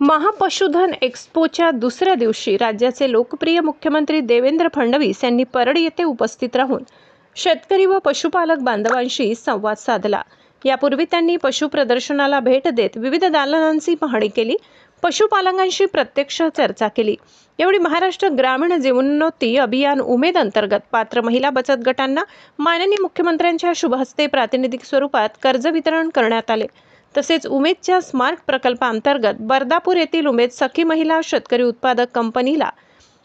महापशुधन एक्स्पोच्या दुसऱ्या दिवशी राज्याचे लोकप्रिय मुख्यमंत्री देवेंद्र फडणवीस यांनी परड येथे उपस्थित राहून शेतकरी व पशुपालक बांधवांशी संवाद साधला. यापूर्वी त्यांनी पशु प्रदर्शनाला भेट देत विविध दालनांची पाहणी केली पशुपालकांशी प्रत्यक्ष चर्चा केली. यावेळी महाराष्ट्र ग्रामीण जीवनोन्नती अभियान उमेद अंतर्गत पात्र महिला बचत गटांना माननीय मुख्यमंत्र्यांच्या शुभहस्ते प्रातिनिधिक स्वरूपात कर्ज वितरण करण्यात आले. तसेच उमेदच्या स्मार्ट प्रकल्पांतर्गत बर्दापूर येथील उमेद सखी महिला शेतकरी उत्पादक कंपनीला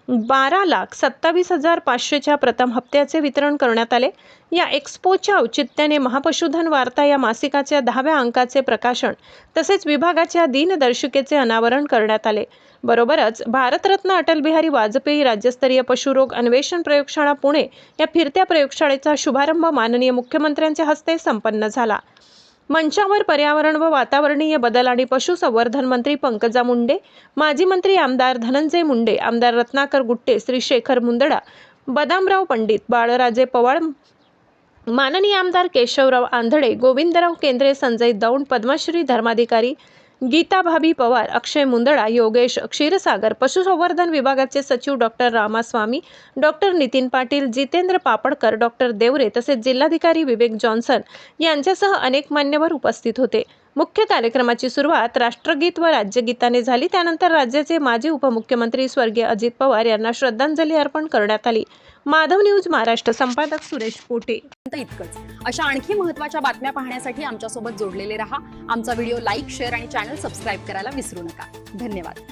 बारा लाख सत्तावीस हजार पाचशेच्या प्रथम हप्त्याचे वितरण करण्यात आले. या एक्स्पोच्या औचित्याने महापशुधन वार्ता या मासिकाच्या दहाव्या अंकाचे प्रकाशन तसेच विभागाच्या दिनदर्शिकेचे अनावरण करण्यात आले. बरोबरच भारतरत्न अटल बिहारी वाजपेयी राज्यस्तरीय पशुरोग अन्वेषण प्रयोगशाळा पुणे या फिरत्या प्रयोगशाळेचा शुभारंभ माननीय मुख्यमंत्र्यांच्या हस्ते संपन्न झाला. मंचावर पर्यावरण व वातावरणीय बदल आणि पशुसंवर्धन मंत्री पंकजा मुंडे माजी मंत्री आमदार धनंजय मुंडे आमदार रत्नाकर गुट्टे श्री शेखर मुंदडा बदामराव पंडित बाळराजे पवार माननीय आमदार केशवराव आंधळे गोविंदराव केंद्रे संजय दौंड पद्मश्री धर्माधिकारी गीता भाभी पवार अक्षय मुंदडा योगेश क्षीरसागर पशुसंवर्धन विभागाचे सचिव doctor Ramaswamy doctor Nitin Patil Jitendra Papadkar doctor Deore तसेच जिल्हाधिकारी विवेक जॉन्सन यांच्यासह अनेक मान्यवर उपस्थित होते. मुख्य कार्यक्रमाची सुरुवात राष्ट्रगीत व राज्यगीताने झाली. त्यानंतर राज्याचे माजी उपमुख्यमंत्री स्वर्गीय अजित पवार यांना श्रद्धांजली अर्पण करण्यात आली. माधव न्यूज महाराष्ट्र संपादक सुरेश पोटे. इतकंच. अशा आणखी महत्त्वाच्या बातम्या पाहण्यासाठी आमच्यासोबत जोडलेले रहा. आमचा व्हिडिओ लाईक शेअर आणि चॅनल सबस्क्राईब करायला विसरू नका. धन्यवाद.